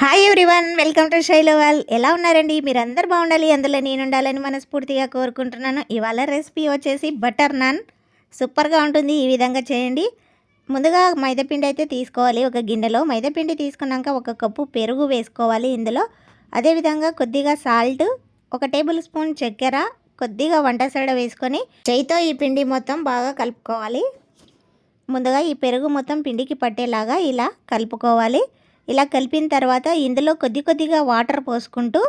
Hi everyone welcome to Shailaval ఎలా ఉన్నారండి? మీరు అందరు బాగుండాలి అందులో నేను ఉండాలని మనస్ఫూర్తిగా కోరుకుంటున్నాను. ఇవాళ రెసిపీ వచ్చేసి బటర్ నాన్ సూపర్గా ఉంటుంది ఈ విధంగా చేయండి. ముందుగా మైదాపిండి అయితే తీసుకోవాలి ఒక గిన్నెలో. మైదాపిండి తీసుకున్నాక ఒక కప్పు పెరుగు వేసుకోవాలి ఇందులో. అదేవిధంగా కొద్దిగా సాల్ట్ ఒక టేబుల్ స్పూన్ చక్కెర కొద్దిగా వంట సోడా వేసుకొని చేయితో ఈ పిండి మొత్తం బాగా కలుపుకోవాలి. ముందుగా ఈ పెరుగు మొత్తం పిండికి పట్టేలాగా ఇలా కలుపుకోవాలి. ఇలా కలిపిన తర్వాత ఇందులో కొద్ది కొద్దిగా వాటర్ పోసుకుంటూ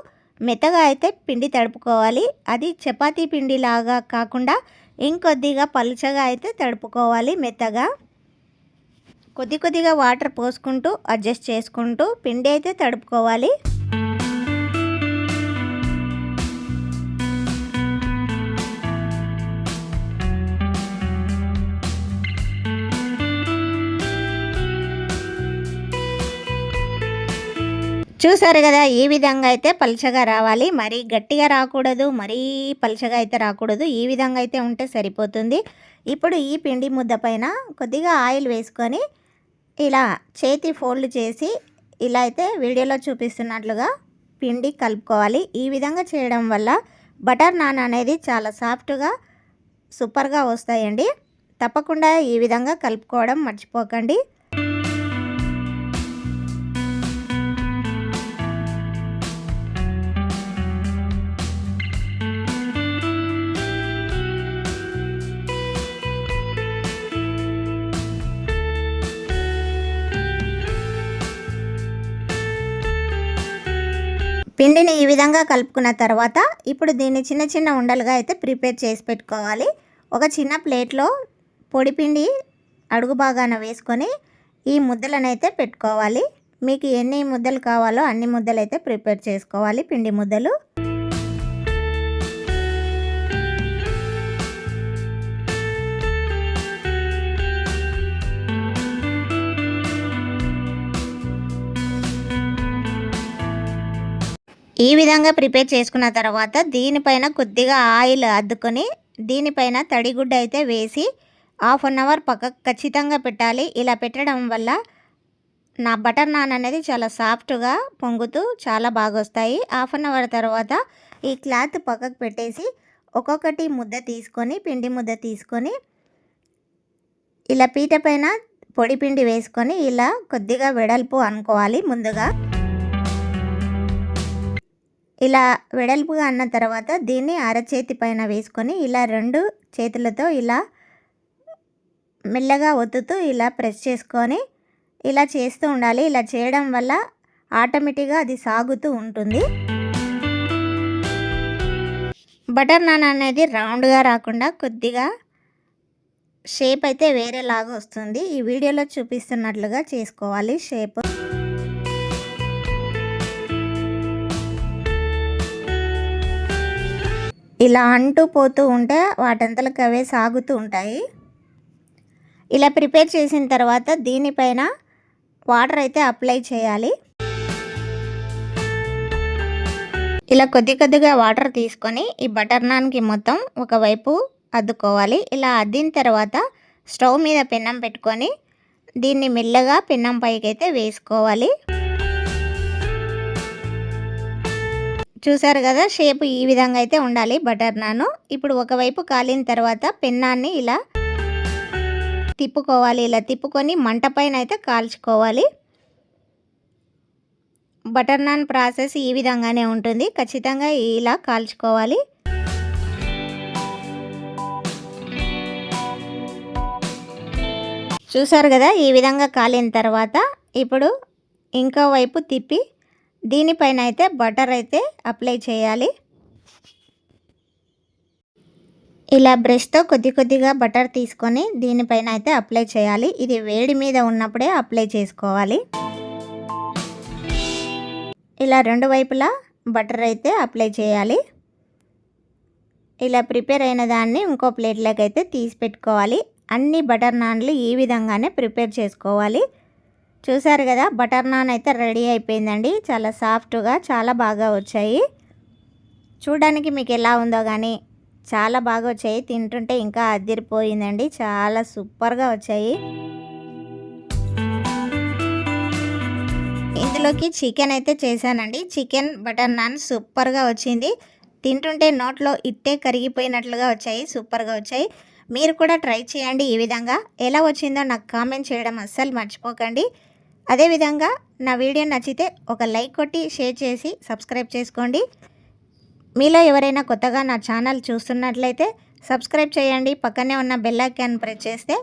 మెత్తగా అయితే పిండి తడుపుకోవాలి. అది చపాతీ పిండి లాగా కాకుండా ఇంకొద్దిగా పలుచగా అయితే తడుపుకోవాలి మెత్తగా. కొద్ది కొద్దిగా వాటర్ పోసుకుంటూ అడ్జస్ట్ చేసుకుంటూ పిండి అయితే తడుపుకోవాలి. చూసారు కదా ఈ విధంగా అయితే పలుచగా రావాలి. మరీ గట్టిగా రాకూడదు మరీ పలుచగా అయితే రాకూడదు. ఈ విధంగా అయితే ఉంటే సరిపోతుంది. ఇప్పుడు ఈ పిండి ముద్ద పైన కొద్దిగా ఆయిల్ వేసుకొని ఇలా చేతి ఫోల్డ్ చేసి ఇలా అయితే వీడియోలో చూపిస్తున్నట్లుగా పిండి కలుపుకోవాలి. ఈ విధంగా చేయడం వల్ల బటర్ నాన్ అనేది చాలా సాఫ్ట్గా సూపర్గా వస్తాయండి. తప్పకుండా ఈ విధంగా కలుపుకోవడం మర్చిపోకండి. పిండిని ఈ విధంగా కలుపుకున్న తర్వాత ఇప్పుడు దీన్ని చిన్న చిన్న ఉండలుగా అయితే ప్రిపేర్ చేసి పెట్టుకోవాలి. ఒక చిన్న ప్లేట్లో పొడి పిండి అడుగు భాగాన వేసుకొని ఈ ముద్దలను అయితే పెట్టుకోవాలి. మీకు ఎన్ని ముద్దలు కావాలో అన్ని ముద్దలు అయితే ప్రిపేర్ చేసుకోవాలి పిండి ముద్దలు. ఈ విధంగా ప్రిపేర్ చేసుకున్న తర్వాత దీనిపైన కొద్దిగా ఆయిల్ అద్దుకొని దీనిపైన తడిగుడ్డ అయితే వేసి హాఫ్ అన్ అవర్ పక్క ఖచ్చితంగా పెట్టాలి. ఇలా పెట్టడం వల్ల నా బటర్ నాన్ అనేది చాలా సాఫ్ట్గా పొంగుతూ చాలా బాగా వస్తాయి హాఫ్ అన్ అవర్ తర్వాత ఈ క్లాత్ పక్కకు పెట్టేసి ఒక్కొక్కటి ముద్ద తీసుకొని పిండి ముద్ద తీసుకొని ఇలా పీట పైన పొడి పిండి వేసుకొని ఇలా కొద్దిగా వెడల్పు అనుకోవాలి ముందుగా. ఇలా వెడల్పుగా అన్న తర్వాత దీన్ని అరచేతి పైన వేసుకొని ఇలా రెండు చేతులతో ఇలా మెల్లగా ఒత్తుతూ ఇలా ప్రెస్ చేసుకొని ఇలా చేస్తూ ఉండాలి. ఇలా చేయడం వల్ల ఆటోమేటిక్గా అది సాగుతూ ఉంటుంది. బటర్ నాన్ అనేది రౌండ్గా రాకుండా కొద్దిగా షేప్ అయితే వేరేలాగా వస్తుంది. ఈ వీడియోలో చూపిస్తున్నట్లుగా చేసుకోవాలి షేప్. ఇలా అంటూ పోతూ ఉంటే వాటంతలకు అవే సాగుతూ ఉంటాయి. ఇలా ప్రిపేర్ చేసిన తర్వాత దీనిపైన వాటర్ అయితే అప్లై చేయాలి. ఇలా కొద్ది కొద్దిగా వాటర్ తీసుకొని ఈ బటర్ నాన్కి మొత్తం ఒకవైపు అద్దుకోవాలి. ఇలా అద్దిన తర్వాత స్టవ్ మీద పెన్నం పెట్టుకొని దీన్ని మెల్లగా పెన్నం పైకి అయితే వేసుకోవాలి. చూసారు కదా షేప్ ఈ విధంగా అయితే ఉండాలి బటర్ నాను. ఇప్పుడు ఒకవైపు కాలిన తర్వాత పెన్నాన్ని ఇలా తిప్పుకోవాలి. ఇలా తిప్పుకొని మంట పైన అయితే కాల్చుకోవాలి. బటర్ నాన్ ప్రాసెస్ ఈ విధంగానే ఉంటుంది. ఖచ్చితంగా ఇలా కాల్చుకోవాలి. చూసారు కదా ఈ విధంగా కాలిన తర్వాత ఇప్పుడు ఇంకో వైపు తిప్పి దీనిపైన అయితే బటర్ అయితే అప్లై చేయాలి. ఇలా బ్రష్తో కొద్ది కొద్దిగా బటర్ తీసుకొని దీనిపైన అయితే అప్లై చేయాలి. ఇది వేడి మీద ఉన్నప్పుడే అప్లై చేసుకోవాలి. ఇలా రెండు వైపులా బటర్ అయితే అప్లై చేయాలి. ఇలా ప్రిపేర్ అయిన దాన్ని ఇంకో ప్లేట్లోకి అయితే తీసి పెట్టుకోవాలి. అన్ని బటర్ నాన్లు ఈ విధంగానే ప్రిపేర్ చేసుకోవాలి. చూసారు కదా బటర్ నాన్ అయితే రెడీ అయిపోయిందండి. చాలా సాఫ్ట్గా చాలా బాగా వచ్చాయి. చూడడానికి మీకు ఎలా ఉందో కానీ చాలా బాగా వచ్చాయి. తింటుంటే ఇంకా అదిరిపోయిందండి. చాలా సూపర్గా వచ్చాయి. ఇందులోకి చికెన్ అయితే చేశానండి. చికెన్ బటర్ నాన్ సూపర్గా వచ్చింది. తింటుంటే నోట్లో ఇట్టే కరిగిపోయినట్లుగా వచ్చాయి. సూపర్గా వచ్చాయి. మీరు కూడా ట్రై చేయండి ఈ విధంగా. ఎలా వచ్చిందో నాకు కామెంట్ చేయడం అస్సలు మర్చిపోకండి. అదేవిధంగా నా వీడియో నచ్చితే ఒక లైక్ కొట్టి షేర్ చేసి సబ్స్క్రైబ్ చేసుకోండి. మీలో ఎవరైనా కొత్తగా నా ఛానల్ చూస్తున్నట్లయితే సబ్స్క్రైబ్ చేయండి. పక్కనే ఉన్న బెల్ ఐకాన్ ప్రెస్ చేస్తే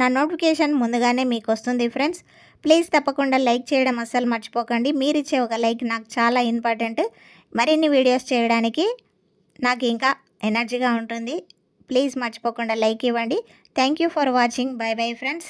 నా నోటిఫికేషన్ ముందుగానే మీకు వస్తుంది ఫ్రెండ్స్. ప్లీజ్ తప్పకుండా లైక్ చేయడం అస్సలు మర్చిపోకండి. మీరు ఇచ్చే ఒక లైక్ నాకు చాలా ఇంపార్టెంట్. మరిన్ని వీడియోస్ చేయడానికి నాకు ఇంకా ఎనర్జీగా ఉంటుంది. ప్లీజ్ మర్చిపోకుండా లైక్ ఇవ్వండి. Thank you for watching bye bye friends